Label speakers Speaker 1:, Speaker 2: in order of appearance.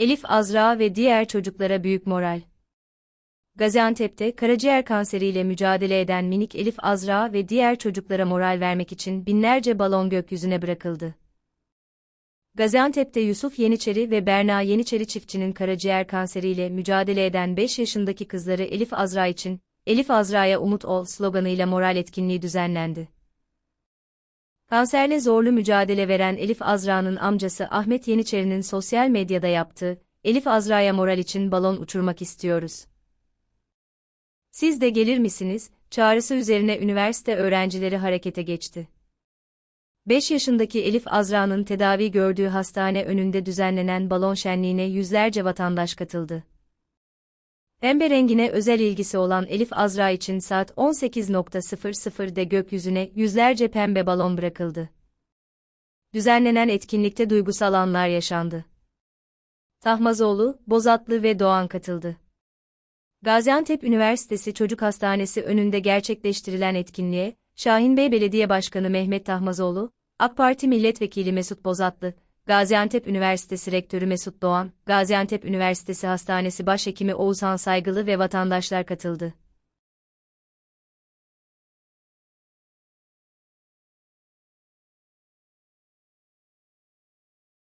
Speaker 1: Elif Azra ve diğer çocuklara büyük moral. Gaziantep'te karaciğer kanseriyle mücadele eden minik Elif Azra ve diğer çocuklara moral vermek için binlerce balon gökyüzüne bırakıldı. Gaziantep'te Yusuf Yeniçeri ve Berna Yeniçeri çiftçinin karaciğer kanseriyle mücadele eden 5 yaşındaki kızları Elif Azra için, Elif Azra'ya umut ol sloganıyla moral etkinliği düzenlendi. Kanserle zorlu mücadele veren Elif Azra'nın amcası Ahmet Yeniçeri'nin sosyal medyada yaptığı, Elif Azra'ya moral için balon uçurmak istiyoruz. Siz de gelir misiniz? çağrısı üzerine üniversite öğrencileri harekete geçti. 5 yaşındaki Elif Azra'nın tedavi gördüğü hastane önünde düzenlenen balon şenliğine yüzlerce vatandaş katıldı. Pembe rengine özel ilgisi olan Elif Azra için saat 18.00'de gökyüzüne yüzlerce pembe balon bırakıldı. Düzenlenen etkinlikte duygusal anlar yaşandı. Tahmazoğlu, Bozatlı ve Doğan katıldı. Gaziantep Üniversitesi Çocuk Hastanesi önünde gerçekleştirilen etkinliğe, Şahinbey Belediye Başkanı Mehmet Tahmazoğlu, AK Parti Milletvekili Mesut Bozatlı, Gaziantep Üniversitesi Rektörü Mesut Doğan, Gaziantep Üniversitesi Hastanesi Başhekimi Oğuzhan Saygılı ve vatandaşlar katıldı.